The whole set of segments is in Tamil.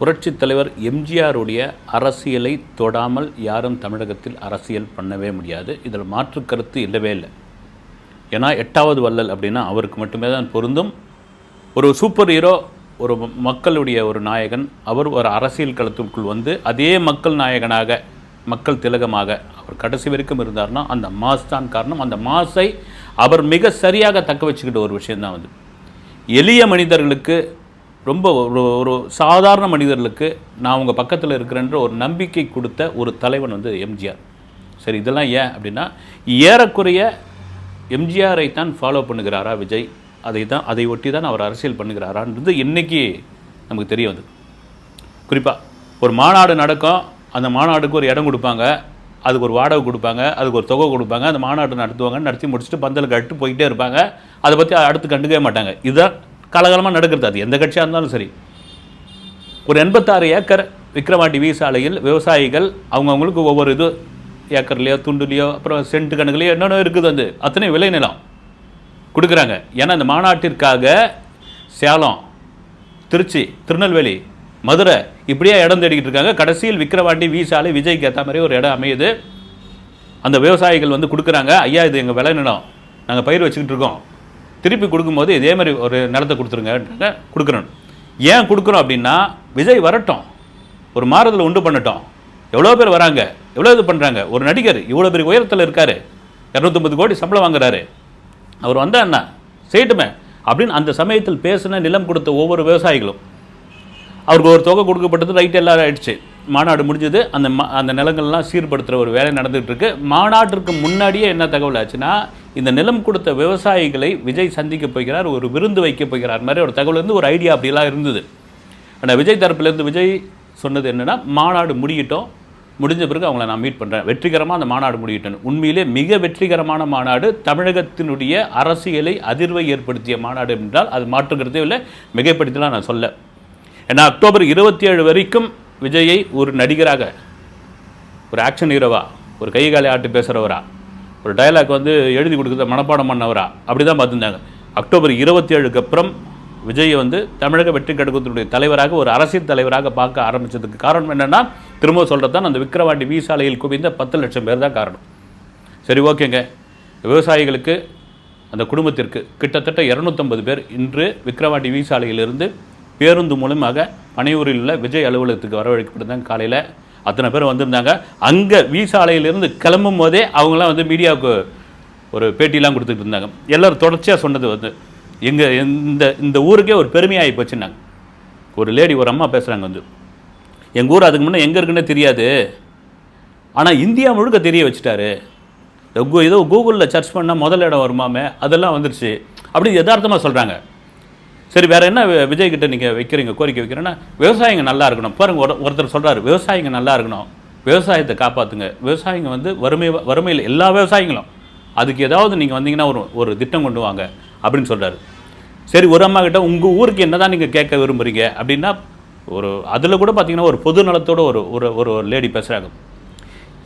புரட்சித் தலைவர் எம்ஜிஆருடைய அரசியலை தொடாமல் யாரும் தமிழகத்தில் அரசியல் பண்ணவே முடியாது. இதில் மாற்று கருத்து இல்லவே இல்லை. ஏன்னா எட்டாவது வள்ளல் அப்படின்னா அவருக்கு மட்டுமே தான் பொருந்தும். ஒரு சூப்பர் ஹீரோ ஒரு மக்களுடைய ஒரு நாயகன் அவர் ஒரு அரசியல் களத்திற்குள் வந்து அதே மக்கள் நாயகனாக மக்கள் திலகமாக அவர் கடைசி வரைக்கும் இருந்தார்னா அந்த மாஸ் தான் காரணம். அந்த மாஸை அவர் மிக சரியாக தக்க வச்சுக்கிட்ட ஒரு விஷயந்தான் வந்து எளிய மனிதர்களுக்கு ரொம்ப ஒரு ஒரு சாதாரண மனிதர்களுக்கு நான் உங்கள் பக்கத்தில் இருக்கிறேன்ற ஒரு நம்பிக்கை கொடுத்த ஒரு தலைவன் வந்து எம்ஜிஆர். சரி இதெல்லாம் ஏன் அப்படின்னா ஏறக்குறைய எம்ஜிஆரை தான் ஃபாலோ பண்ணுகிறாரா விஜய்? அதை தான் அதை ஒட்டி தான் அவர் அரசியல் பண்ணுகிறாரான்றது இன்றைக்கி நமக்கு தெரிய வந்து குறிப்பாக ஒரு மாநாடு நடக்கும் அந்த மாநாடுக்கு ஒரு இடம் கொடுப்பாங்க அதுக்கு ஒரு வாடகை கொடுப்பாங்க அதுக்கு ஒரு தொகை கொடுப்பாங்க அந்த மாநாடு நடத்துவாங்க நடத்தி முடிச்சுட்டு பந்தலுக்கு அட்டு போயிட்டே இருப்பாங்க அதை பற்றி அடுத்து கண்டுக்கவே மாட்டாங்க. இதுதான் காலகாலமாக நடக்கிறது அது. எந்த கட்சியாக இருந்தாலும் சரி. ஒரு எண்பத்தாறு ஏக்கர் விக்ரவாண்டி வீசாலையில் விவசாயிகள் அவங்கவுங்களுக்கு ஒவ்வொரு இது ஏக்கர்லையோ துண்டுலையோ அப்புறம் சென்ட் கணக்குலையோ என்னென்ன இருக்குது வந்து. அத்தனை விளை நிலம் கொடுக்குறாங்க. ஏன்னா அந்த மாநாட்டிற்காக சேலம் திருச்சி திருநெல்வேலி மதுரை இப்படியே இடம் தேடிக்கிட்டு இருக்காங்க. கடைசியில் விக்கிரவாண்டி வீசாலை விஜய்க்கு ஏற்ற மாதிரி ஒரு இடம் அமையுது. அந்த விவசாயிகள் வந்து கொடுக்குறாங்க. ஐயா இது எங்கள் விளை நிலம். நாங்கள் பயிர் வச்சுக்கிட்டு இருக்கோம். திருப்பி கொடுக்கும்போது இதே மாதிரி ஒரு நிலத்தை கொடுத்துருங்க கொடுக்குறேன் ஏன் கொடுக்குறோம் அப்படின்னா விஜய் வரட்டும். ஒரு மாறுதலை உண்டு பண்ணட்டும். எவ்வளோ பேர் வராங்க எவ்வளோ இது பண்ணுறாங்க ஒரு நடிகர் இவ்வளோ பெரிய உயரத்தில் இருக்கார். இரநூத்தொம்பது கோடி சம்பளம் வாங்குறாரு. அவர் வந்தா என்ன செய்யட்டுமே அப்படின்னு அந்த சமயத்தில் பேசின நிலம் கொடுத்த ஒவ்வொரு விவசாயிகளும். அவருக்கு ஒரு தொகை கொடுக்கப்பட்டது ரைட் எல்லாம் ஆயிடுச்சு. மாநாடு முடிஞ்சது அந்த அந்த நிலங்கள்லாம் சீர்படுத்துகிற ஒரு வேலை நடந்துகிட்டு இருக்கு மாநாட்டிற்கு முன்னாடியே என்ன தகவல் ஆச்சுன்னா இந்த நிலம் கொடுத்த விவசாயிகளை விஜய் சந்திக்க போகிறார் ஒரு விருந்து வைக்க போகிறார் மாதிரி ஒரு தகவல் இருந்து ஒரு ஐடியா அப்படிலாம் இருந்தது. ஆனால் விஜய் தரப்புலேருந்து விஜய் சொன்னது என்னன்னா மாநாடு முடியட்டும். முடிஞ்ச பிறகு அவங்கள நான் மீட் பண்ணுறேன் வெற்றிகரமாக அந்த மாநாடு முடியட்டும். உண்மையிலே மிக வெற்றிகரமான மாநாடு தமிழகத்தினுடைய அரசியலை அதிர்வை ஏற்படுத்திய மாநாடு என்றால் அது மாற்றுக்கிறதே இல்லை மிகைப்படுத்தலாம் நான் சொல்ல. ஏன்னா அக்டோபர் இருபத்தி ஏழு வரைக்கும் விஜயை ஒரு நடிகராக ஒரு ஆக்ஷன் ஹீரோவா ஒரு கை காலை ஆட்டு பேசுகிறவரா ஒரு டயலாக் வந்து எழுதி கொடுக்குறத மனப்பாடம் பண்ணவரா அப்படி தான் பார்த்துருந்தாங்க. அக்டோபர் இருபத்தி ஏழுக்கு அப்புறம் விஜயை வந்து தமிழக வெற்றி கழகத்தினுடைய தலைவராக ஒரு அரசியல் தலைவராக பார்க்க ஆரம்பித்ததுக்கு காரணம் என்னென்னா திரும்ப சொல்கிறது தான் அந்த விக்கிரவாண்டி வி சாலையில் குவிந்த பத்து லட்சம் பேர் தான் காரணம். சரி ஓகேங்க. விவசாயிகளுக்கு அந்த குடும்பத்திற்கு கிட்டத்தட்ட இரநூத்தம்பது பேர் இன்று விக்கிரவாண்டி வி சாலையிலிருந்து பேருந்து மூலமாக பனையூரில் உள்ள விஜய் அலுவலகத்துக்கு வரவழைக்கப்பட்டிருந்தாங்க காலையில். அத்தனை பேர் வந்திருந்தாங்க. அங்கே வி சாலையிலிருந்து கிளம்பும் போதே அவங்களாம் வந்து மீடியாவுக்கு ஒரு பேட்டிலாம் கொடுத்துட்டு இருந்தாங்க. எல்லோரும் தொடர்ச்சியாக சொன்னது வந்து எங்கள் இந்த இந்த ஊருக்கே ஒரு பெருமையாகி போச்சுன்னாங்க. ஒரு லேடி ஒரு அம்மா பேசுகிறாங்க வந்து எங்கள் ஊர் அதுக்கு முன்னே எங்கே இருக்குன்னே தெரியாது. ஆனால் இந்தியா முழுக்க தெரிய வச்சுட்டாரு. ஏதோ கூகுளில் சர்ச் பண்ணால் முதல் இடம் வருமாமே அதெல்லாம் வந்துருச்சு. அப்படி யதார்த்தமாக சொல்கிறாங்க சரி வேறு என்ன விஜய் கிட்ட நீங்கள் வைக்கிறீங்க கோரிக்கை வைக்கிறேன்னா விவசாயிங்க நல்லா இருக்கணும். பாருங்க ஒரு ஒருத்தர் சொல்கிறாரு விவசாயிங்க நல்லா இருக்கணும். விவசாயத்தை காப்பாற்றுங்க விவசாயிங்க வந்து வறுமை வறுமையில் எல்லா விவசாயிங்களும். அதுக்கு ஏதாவது நீங்கள் வந்தீங்கன்னா ஒரு ஒரு திட்டம் கொண்டு வாங்க அப்படின்னு சொல்கிறாரு சரி ஒரு அம்மா கிட்ட உங்கள் ஊருக்கு என்ன தான் நீங்கள் கேட்க விரும்புகிறீங்க அப்படின்னா ஒரு அதில் கூட பார்த்தீங்கன்னா ஒரு பொது நலத்தோட ஒரு ஒரு ஒரு லேடி பேசுகிறாங்க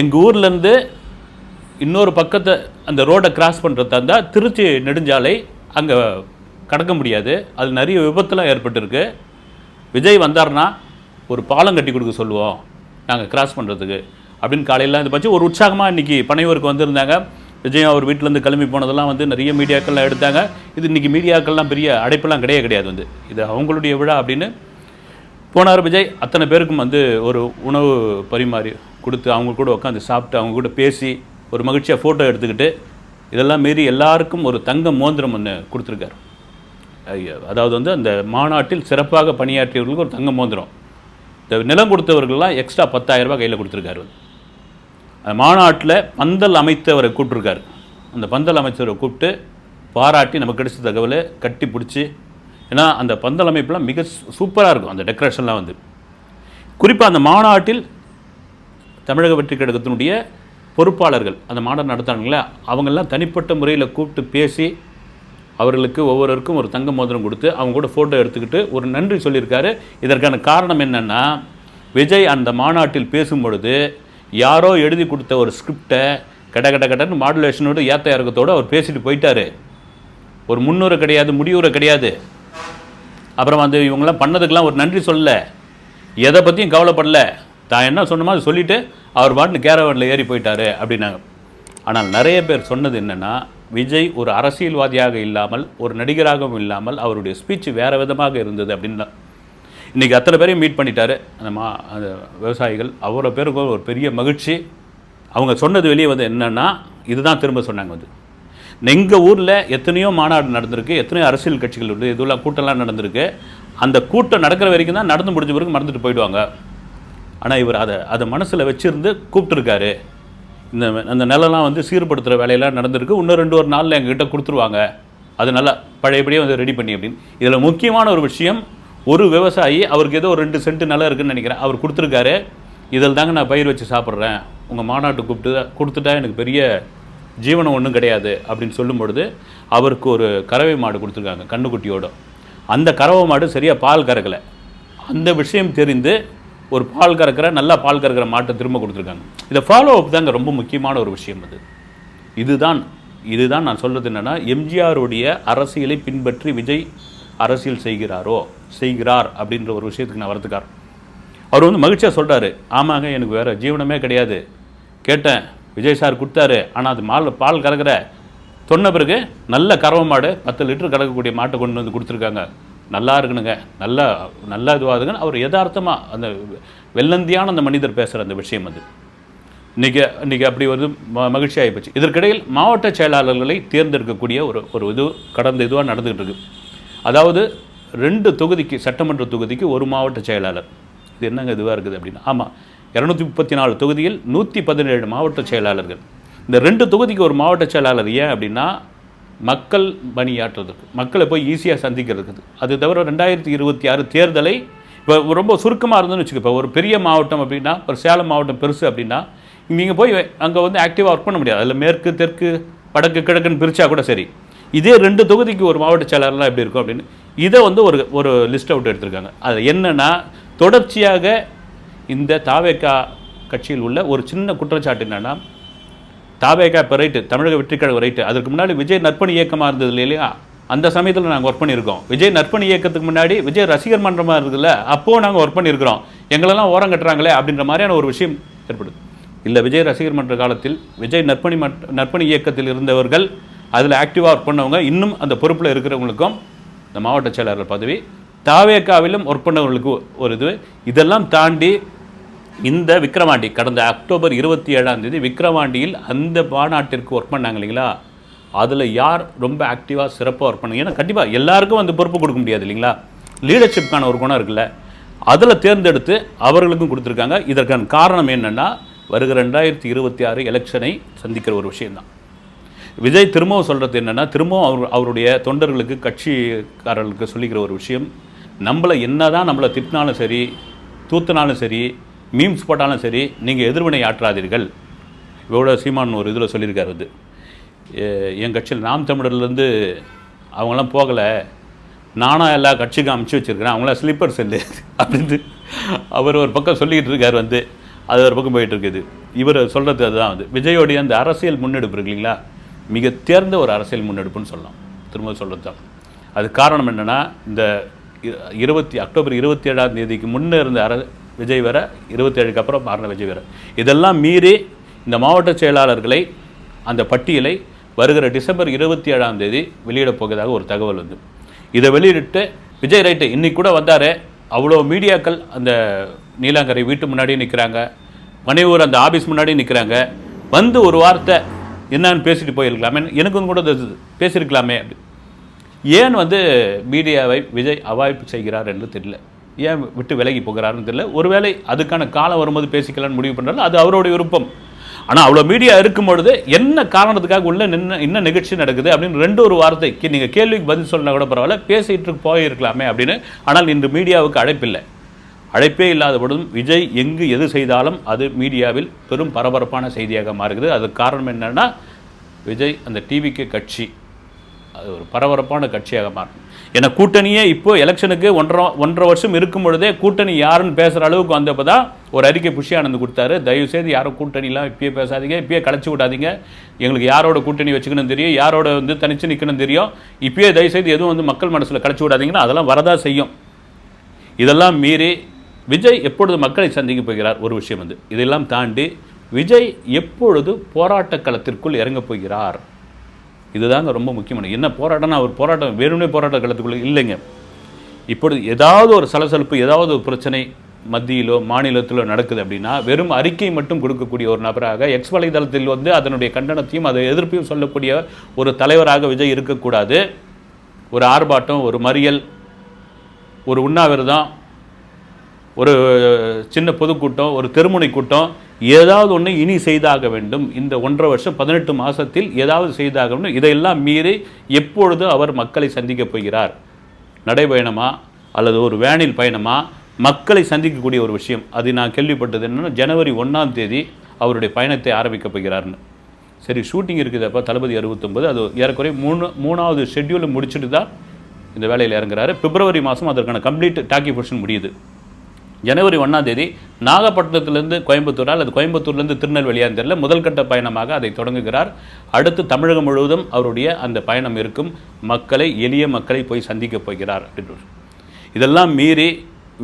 எங்கள் ஊர்லேருந்து இன்னொரு பக்கத்தை அந்த ரோடை கிராஸ் பண்ணுறதா இருந்தால் திருச்சி நெடுஞ்சாலை அங்கே கடக்க முடியாது. அது நிறைய விபத்துலாம் ஏற்பட்டிருக்கு. விஜய் வந்தார்னா ஒரு பாலம் கட்டி கொடுக்க சொல்லுவோம். நாங்கள் கிராஸ் பண்ணுறதுக்கு அப்படின்னு காலையில் இதை பற்றி ஒரு உற்சாகமாக இன்றைக்கி பனையூருக்கு வந்திருந்தாங்க. விஜய் அவர் வீட்டிலேருந்து கிளம்பி போனதெல்லாம் வந்து நிறைய மீடியாக்கள்லாம் எடுத்தாங்க. இது இன்றைக்கி மீடியாக்கள்லாம் பெரிய அடைப்பெல்லாம் கிடையவே கிடையாது வந்து. இது அவங்களுடைய விழா அப்படின்னு போனார் விஜய். அத்தனை பேருக்கும் வந்து ஒரு உணவு பரிமாறி கொடுத்து அவங்க கூட உட்காந்து சாப்பிட்டு அவங்க கூட பேசி ஒரு மகிழ்ச்சியாக ஃபோட்டோ எடுத்துக்கிட்டு இதெல்லாம் மீறி எல்லாருக்கும் ஒரு தங்க மோந்திரம் ஒன்று கொடுத்துருக்காரு. அதாவது வந்து அந்த மாநாட்டில் சிறப்பாக பணியாற்றியவர்களுக்கு ஒரு தங்க மோந்திரம் இந்த நிலம் கொடுத்தவர்கள்லாம் எக்ஸ்ட்ரா பத்தாயிரம் கையில் கொடுத்துருக்காரு அந்த மாநாட்டில் பந்தல் அமைத்தவரை கூப்பிட்ருக்காரு அந்த பந்தல் அமைச்சரை கூப்பிட்டு பாராட்டி நமக்கு கிடைச்ச தகவலை கட்டி பிடிச்சி ஏன்னா அந்த பந்தல் அமைப்புலாம் மிக சூப்பராக இருக்கும் அந்த டெக்கரேஷன்லாம் வந்து. குறிப்பாக அந்த மாநாட்டில் தமிழக வெற்றி கழகத்தினுடைய பொறுப்பாளர்கள் அந்த மாநாடு நடத்தாங்களே அவங்கெல்லாம் தனிப்பட்ட முறையில் கூப்பிட்டு பேசி அவர்களுக்கு ஒவ்வொருவருக்கும் ஒரு தங்க மோதிரம் கொடுத்து அவங்க கூட ஃபோட்டோ எடுத்துக்கிட்டு ஒரு நன்றி சொல்லியிருக்காரு. இதற்கான காரணம் என்னென்னா விஜய் அந்த மாநாட்டில் பேசும் பொழுது யாரோ எழுதி கொடுத்த ஒரு ஸ்கிரிப்டை கட கட கடன்னு மாடுலேஷனோடு ஏத்த இறக்கத்தோடு அவர் பேசிட்டு போயிட்டாரு. ஒரு முன்னுரை கிடையாது முடிவுரை கிடையாது. அப்புறம் வந்து இவங்கெல்லாம் பண்ணதுக்கெலாம் ஒரு நன்றி சொல்லல. எதை பற்றியும் கவலைப்படல. தான் என்ன சொன்னமோ அதை சொல்லிவிட்டு அவர் பாட்டு கேரவனில் ஏறி போயிட்டாரு அப்படின்னாங்க. ஆனால் நிறைய பேர் சொன்னது என்னென்னா விஜய் ஒரு அரசியல்வாதியாக இல்லாமல் ஒரு நடிகராகவும் இல்லாமல் அவருடைய ஸ்பீச் வேறு விதமாக இருந்தது அப்படின்னு இன்றைக்கி அத்தனை பேரையும் மீட் பண்ணிட்டாரு. அந்த மா அந்த விவசாயிகள். அவ்வளோ பேருக்கும் ஒரு பெரிய மகிழ்ச்சி. அவங்க சொன்னது வெளியே வந்து என்னென்னா இதுதான் திரும்ப சொன்னாங்க வந்து. எங்கள் ஊரில் எத்தனையோ மாநாடு நடந்திருக்கு. எத்தனையோ அரசியல் கட்சிகள் உண்டு இதெல்லாம் கூட்டம்லாம் நடந்திருக்கு. அந்த கூட்டம் நடக்கிற வரைக்கும் தான் நடந்து முடிஞ்ச பிறகு மறந்துட்டு போயிடுவாங்க. ஆனால் இவர் அதை அதை மனசில் வச்சுருந்து கூப்பிட்டுருக்காரு. இந்த அந்த நிலம்லாம் வந்து சீர்படுத்துகிற வேலையெல்லாம் நடந்திருக்கு. இன்னும் ரெண்டு ஒரு நாளில் எங்ககிட்ட கொடுத்துருவாங்க. அது நல்லா பழையபடியே வந்து ரெடி பண்ணி அப்படின்னு. இதில் முக்கியமான ஒரு விஷயம் ஒரு விவசாயி அவருக்கு ஏதோ ஒரு ரெண்டு சென்ட் நிலம் இருக்குன்னு நினைக்கிறேன். அவர் கொடுத்துருக்காரு. இதில் தாங்க நான் பயிர் வச்சு சாப்பிட்றேன். உங்கள் மாநாட்டு கூப்பிட்டு கொடுத்துட்டா எனக்கு பெரிய ஜீவனம் ஒன்றும் கிடையாது அப்படின்னு சொல்லும் பொழுது அவருக்கு ஒரு கறவை மாடு கொடுத்துருக்காங்க கண்ணுக்குட்டியோட. அந்த கறவை மாடு சரியாக பால் கறக்கலை. அந்த விஷயம் தெரிந்து ஒரு பால் கறக்கிற நல்லா பால் கறக்கிற மாட்டை திரும்ப கொடுத்துருக்காங்க. இதை ஃபாலோ அப் தாங்க ரொம்ப முக்கியமான ஒரு விஷயம் அது. இதுதான் இதுதான் நான் சொல்கிறது என்னென்னா எம்ஜிஆருடைய அரசியலை பின்பற்றி விஜய் அரசியல் செய்கிறாரோ செய்கிறார் அப்படின்ற ஒரு விஷயத்துக்கு நான் வரத்துக்கார் அவர் வந்து மகிழ்ச்சியாக சொல்கிறாரு ஆமாங்க எனக்கு வேறு ஜீவனமே கிடையாது. கேட்டேன் விஜய் சார் கொடுத்தாரு ஆனால் அது மால் பால் கறக்கிற. சொன்ன பிறகு நல்ல கறவை மாடு பத்து லிட்டர் கறக்கக்கூடிய மாட்டை கொண்டு வந்து கொடுத்துருக்காங்க. நல்லா இருக்கணுங்க. நல்லா நல்லா இதுவாகுதுங்கன்னு அவர் யதார்த்தமாக அந்த வெள்ளந்தியான அந்த மனிதர் பேசுகிற அந்த விஷயம் அது. இன்றைக்கி இன்றைக்கி அப்படி ஒரு மகிழ்ச்சியாகி மகிழ்ச்சி ஆகிப்போச்சு இதற்கிடையில் மாவட்ட செயலாளர்களை தேர்ந்தெடுக்கக்கூடிய ஒரு ஒரு இது கடந்த இதுவாக நடந்துகிட்டு இருக்கு. அதாவது ரெண்டு தொகுதிக்கு சட்டமன்ற தொகுதிக்கு ஒரு மாவட்ட செயலாளர். இது என்னங்க இதுவாக இருக்குது அப்படின்னா? ஆமாம் இரநூத்தி முப்பத்தி நாலு தொகுதியில் நூற்றி பதினேழு மாவட்ட செயலாளர்கள். இந்த ரெண்டு தொகுதிக்கு ஒரு மாவட்ட செயலாளர் ஏன் அப்படின்னா மக்கள் பணியாற்றுறதுக்கு மக்களை போய் ஈஸியாக சந்திக்கிறதுக்கு. அது தவிர ரெண்டாயிரத்தி இருபத்தி ஆறு தேர்தலை இப்போ ரொம்ப சுருக்கமாக இருந்ததுன்னு வச்சுக்கோ இப்போ ஒரு பெரிய மாவட்டம் அப்படின்னா ஒரு சேலம் மாவட்டம் பெருசு அப்படின்னா நீங்கள் போய் அங்கே வந்து ஆக்டிவாக ஒர்க் பண்ண முடியாது. அதில் மேற்கு தெற்கு வடக்கு கிழக்குன்னு பிரித்தா கூட சரி. இதே ரெண்டு தொகுதிக்கு ஒரு மாவட்ட செயலாளர்லாம் எப்படி இருக்கும் அப்படின்னு இதை வந்து ஒரு ஒரு லிஸ்ட் அவுட் எடுத்திருக்காங்க. அது என்னென்னா தொடர்ச்சியாக இந்த தாவேக்கா கட்சியில் உள்ள ஒரு சின்ன குற்றச்சாட்டு என்னென்னா தாபேகா இப்போ ரைட்டு தமிழக வெற்றிக்கழகம் ரைட்டு அதுக்கு முன்னாடி விஜய் நற்பணி இயக்கமாக இருந்தது இல்லையா? அந்த சமயத்தில் நாங்கள் ஒர்க் பண்ணியிருக்கோம். விஜய் நற்பணி இயக்கத்துக்கு முன்னாடி விஜய் ரசிகர் மன்றமாக இருக்குதுல்ல அப்போது நாங்கள் ஒர்க் பண்ணியிருக்கிறோம். எங்களெல்லாம் ஓரம் கட்டுறாங்களே அப்படின்ற மாதிரியான ஒரு விஷயம் ஏற்படுது. இல்லை விஜய் ரசிகர் மன்ற காலத்தில் விஜய் நற்பணி மட் நற்பணி இயக்கத்தில் இருந்தவர்கள் அதில் ஆக்டிவாக ஒர்க் பண்ணவங்க இன்னும் அந்த பொறுப்பில் இருக்கிறவங்களுக்கும் இந்த மாவட்ட செயலாளர் பதவி தாவேக்காவிலும் ஒர்க் பண்ணவர்களுக்கு ஒரு இது. இதெல்லாம் தாண்டி இந்த விக்ரவாண்டி கடந்த அக்டோபர் இருபத்தி ஏழாம் தேதி விக்ரவாண்டியில் அந்த மாநாட்டிற்கு ஒர்க் பண்ணாங்க இல்லைங்களா? அதில் யார் ரொம்ப ஆக்டிவாக சிறப்பாக ஒர்க் பண்ணாங்க? ஏன்னா கண்டிப்பாக எல்லாருக்கும் அந்த பொறுப்பு கொடுக்க முடியாது இல்லைங்களா? லீடர்ஷிப்கான ஒரு குணம் இருக்குல்ல. அதில் தேர்ந்தெடுத்து அவர்களுக்கும் கொடுத்துருக்காங்க. இதற்கான காரணம் என்னென்னா வருகிற ரெண்டாயிரத்தி இருபத்தி ஆறு எலெக்ஷனை சந்திக்கிற ஒரு விஷயம்தான். விஜய் திரும்பவும் சொல்கிறது என்னென்னா திரும்பவும் அவர் அவருடைய தொண்டர்களுக்கு கட்சிக்காரர்களுக்கு சொல்லிக்கிற ஒரு விஷயம். நம்மளை என்ன தான் நம்மளை திட்டினாலும் சரி தூத்தினாலும் சரி மீம்ஸ் போட்டாலும் சரி நீங்கள் எதிர்வினை ஆற்றாதீர்கள். இவ்வளோ சீமான் ஒரு இதில் சொல்லியிருக்காரு அது என் கட்சியில் நாம் தமிழர்லேருந்து அவங்களாம் போகலை. நானாக எல்லா கட்சிக்கும் அமுச்சு வச்சுருக்கிறேன். அவங்களாம் ஸ்லீப்பர் செல்லு அப்படின்ட்டு அவர் ஒரு பக்கம் சொல்லிக்கிட்டு இருக்கார் வந்து. அது ஒரு பக்கம் போயிட்டுருக்குது இவர் சொல்கிறது அதுதான் வந்து. விஜயோடைய அந்த அரசியல் முன்னெடுப்பு இருக்கு இல்லைங்களா? மிக தேர்ந்த ஒரு அரசியல் முன்னெடுப்புன்னு சொல்லலாம். திரும்ப சொல்கிறது தான். அது காரணம் என்னென்னா இந்த இருபத்தி அக்டோபர் இருபத்தி ஏழாம் தேதிக்கு முன்னே இருந்த அர விஜய் வேற இருபத்தேழுக்கு அப்புறம் மாறின விஜய் வேற. இதெல்லாம் மீறி இந்த மாவட்ட செயலாளர்களை அந்த பட்டியலை வருகிற டிசம்பர் இருபத்தி ஏழாம் தேதி வெளியிடப் போகிறதாக ஒரு தகவல் வந்து. இதை வெளியிட்டு விஜய் ரைட்டு இன்னைக்கு கூட வந்தார் அவ்வளோ மீடியாக்கள் அந்த நீலாங்கரை வீட்டு முன்னாடியே நிற்கிறாங்க மனைவூர் அந்த ஆபீஸ் முன்னாடி நிற்கிறாங்க வந்து ஒரு வார்த்தை என்னன்னு பேசிட்டு போயிருக்கலாமே. எனக்கும் கூட பேசியிருக்கலாமே அப்படி ஏன் வந்து மீடியாவை விஜய் அவாய்ப்பு செய்கிறார் என்று தெரியல. ஏன் விட்டு விலகி போகிறாருன்னு தெரியல. ஒருவேளை அதுக்கான காலம் வரும்போது பேசிக்கலாம்னு முடிவு பண்ணுறாரு அது அவருடைய விருப்பம். ஆனால் அவ்வளோ மீடியா இருக்கும் பொழுது என்ன காரணத்துக்காக உள்ள நின்ன என்ன நிகழ்ச்சி நடக்குது அப்படின்னு ரெண்டு ஒரு வார்த்தைக்கு நீங்கள் கேள்விக்கு பதில் சொன்னால் கூட பரவாயில்ல பேசிகிட்டு போயிருக்கலாமே அப்படின்னு. ஆனால் இன்று மீடியாவுக்கு அழைப்பில்லை அழைப்பே இல்லாத பொழுதும் விஜய் எங்கு எது செய்தாலும் அது மீடியாவில் பெரும் பரபரப்பான செய்தியாக மாறுகிறது. அதுக்கு காரணம் என்னென்னா விஜய் அந்த டிவிக்கு கட்சி. அது ஒரு பரபரப்பான கட்சியாக மாறும். ஏன்னா கூட்டணியே இப்போ எலெக்ஷனுக்கு ஒன்றரை ஒன்றரை வருஷம் இருக்கும் பொழுதே கூட்டணி யாருன்னு பேசுகிற அளவுக்கு வந்தப்போ தான் ஒரு அறிக்கை புஷி ஆனந்து கொடுத்தாரு. தயவு செய்து யாரும் கூட்டணிலாம் இப்பயே பேசாதீங்க இப்பயே கலைச்சி விடாதீங்க. எங்களுக்கு யாரோட கூட்டணி வச்சுக்கணும் தெரியும் யாரோட வந்து தனிச்சு நிற்கணும் தெரியும். இப்பயே தயவு செய்து எதுவும் வந்து மக்கள் மனசில் கலைச்சி விடாதீங்கன்னா அதெல்லாம் வரதா செய்யும். இதெல்லாம் மீறி விஜய் எப்பொழுது மக்களை சந்திக்க போகிறார்? ஒரு விஷயம் வந்து இதெல்லாம் தாண்டி விஜய் எப்பொழுது போராட்ட களத்திற்குள் இறங்கப் போகிறார்? இதுதாங்க ரொம்ப முக்கியமான. என்ன போராட்டம்னா அவர் போராட்டம் வேணும்னே போராட்ட களத்துக்குள்ள இல்லைங்க. இப்பொழுது ஏதாவது ஒரு சலசலப்பு ஏதாவது ஒரு பிரச்சனை மத்தியிலோ மாநிலத்திலோ நடக்குது அப்படின்னா வெறும் அறிக்கை மட்டும் கொடுக்கக்கூடிய ஒரு நபராக எக்ஸ் வலைதளத்தில் வந்து அதனுடைய கண்டனத்தையும் அதை எதிர்ப்பையும் சொல்லக்கூடிய ஒரு தலைவராக விஜய் இருக்கக்கூடாது. ஒரு ஆர்ப்பாட்டம் ஒரு மறியல் ஒரு உண்ணாவிரதம் ஒரு சின்ன பொதுக்கூட்டம் ஒரு தெருமுனை கூட்டம் ஏதாவது ஒன்று இனி செய்தாக வேண்டும். இந்த ஒன்றரை வருஷம் பதினெட்டு மாதத்தில் ஏதாவது செய்தாக வேண்டும். இதையெல்லாம் மீறி எப்பொழுது அவர் மக்களை சந்திக்கப் போகிறார்? நடைபயணமா அல்லது ஒரு வேனில் பயணமா? மக்களை சந்திக்கக்கூடிய ஒரு விஷயம். அது நான் கேள்விப்பட்டது என்னென்னா ஜனவரி ஒன்றாம் தேதி அவருடைய பயணத்தை ஆரம்பிக்கப் போகிறார்னு. சரி ஷூட்டிங் இருக்குதப்பா தளபதி அறுபத்தொம்பது அது ஏறக்குறைய மூணு மூணாவது ஷெட்யூலை முடிச்சுட்டு தான் இந்த வேலையில் இறங்குறாரு. பிப்ரவரி மாதம் அதற்கான கம்ப்ளீட் டாக்கி போர்ஷன் முடியுது. ஜனவரி ஒன்றாம் தேதி நாகப்பட்டினத்திலிருந்து கோயம்புத்தூரா அல்லது கோயம்புத்தூர்லேருந்து திருநெல்வேலியாக தெரியல முதல்கட்ட பயணமாக அதை தொடங்குகிறார். அடுத்து தமிழகம் முழுவதும் அவருடைய அந்த பயணம் இருக்கும். மக்களை எளிய மக்களை போய் சந்திக்கப் போகிறார் அப்படின்னு இதெல்லாம் மீறி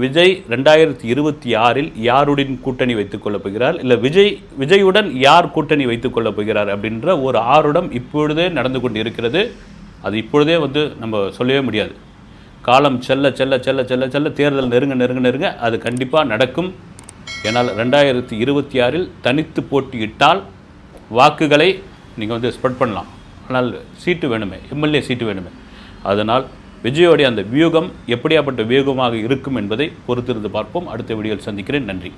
விஜய் ரெண்டாயிரத்தி இருபத்தி ஆறில் யாருடன் கூட்டணி வைத்துக் கொள்ளப் போகிறார்? இல்லை விஜய் விஜயுடன் யார் கூட்டணி வைத்துக் கொள்ளப் போகிறார் அப்படின்ற ஒரு ஆருடம் இப்பொழுதே நடந்து கொண்டு இருக்கிறது அது இப்பொழுதே வந்து நம்ம சொல்லவே முடியாது. காலம் செல்ல செல்ல செல்ல செல்ல செல்ல தேர்தல் நெருங்க நெருங்க நெருங்க அது கண்டிப்பாக நடக்கும். ஏன்னால் ரெண்டாயிரத்தி இருபத்தி ஆறில் தனித்து போட்டியிட்டால் வாக்குகளை நீங்கள் வந்து ஸ்ப்ரெட் பண்ணலாம். ஆனால் சீட்டு வேணுமே எம்எல்ஏ சீட்டு வேணுமே. அதனால் விஜயோடைய அந்த வியூகம் எப்படியாப்பட்ட வியூகமாக இருக்கும் என்பதை பொறுத்திருந்து பார்ப்போம். அடுத்த வீடியோவில் சந்திக்கிறேன். நன்றி.